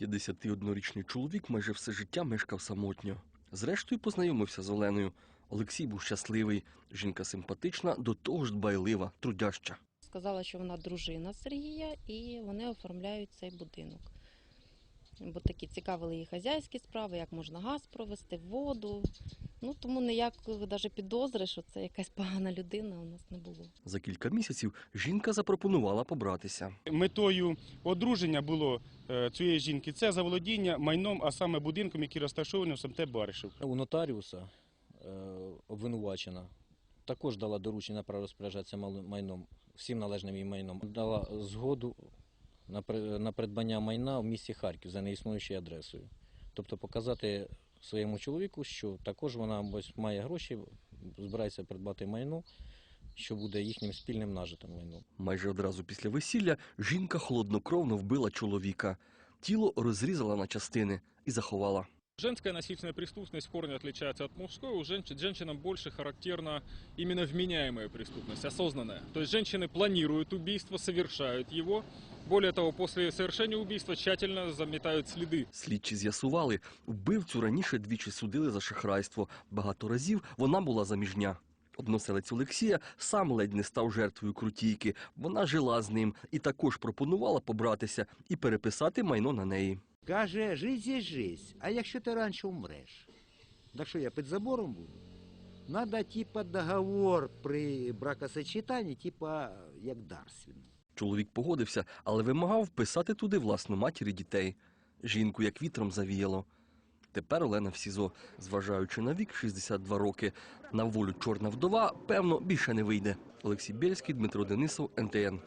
51-річний чоловік майже все життя мешкав самотньо. Зрештою, познайомився з Оленою. Олексій був щасливий. Жінка симпатична, до того ж дбайлива, трудяща. Сказала, що вона дружина Сергія, і вони оформляють цей будинок. Бо такі цікавили її хазяйські справи, як можна газ провести, воду. Ну тому ніякої навіть підозри, що це якась погана людина, у нас не було. За кілька місяців жінка запропонувала побратися. Метою одруження було е, цієї жінки це заволодіння майном, а саме будинком, який розташований в СМТ Баришів. У нотаріуса е, обвинувачена також дала доручення на право розпоряджатися майном, всім належним їй майном. Дала згоду на, при- придбання майна в місті Харків за неіснуючою адресою. Тобто показати своєму чоловіку, що також вона ось має гроші, збирається придбати майно, що буде їхнім спільним нажитим майном. Майже одразу після весілля жінка холоднокровно вбила чоловіка. Тіло розрізала на частини і заховала. Женская насильственная преступность в корне отличается от мужской. У женщин, женщинам больше характерна именно вменяемая преступность, осознанная. То есть женщины планируют убийство, совершают его. Более того, после совершения убийства тщательно заметают следы. Слідчі з'ясували, вбивцю раніше двічі судили за шахрайство. Багато разів вона була заміжня. Односелець Олексія сам ледь не став жертвою крутійки. Вона жила з ним і також пропонувала побратися і переписати майно на неї. Каже, жить є жизнь, а якщо ти раніше умреш? Так що я під забором буду? Надо, типа, договор при бракосочетанні, типа, як дарственний. Чоловік погодився, але вимагав вписати туди власну матір і дітей. Жінку як вітром завіяло. Тепер Олена в СІЗО, зважаючи на вік 62 роки. На волю чорна вдова, певно, більше не вийде. Олексій Бєльський, Дмитро Денисов, НТН.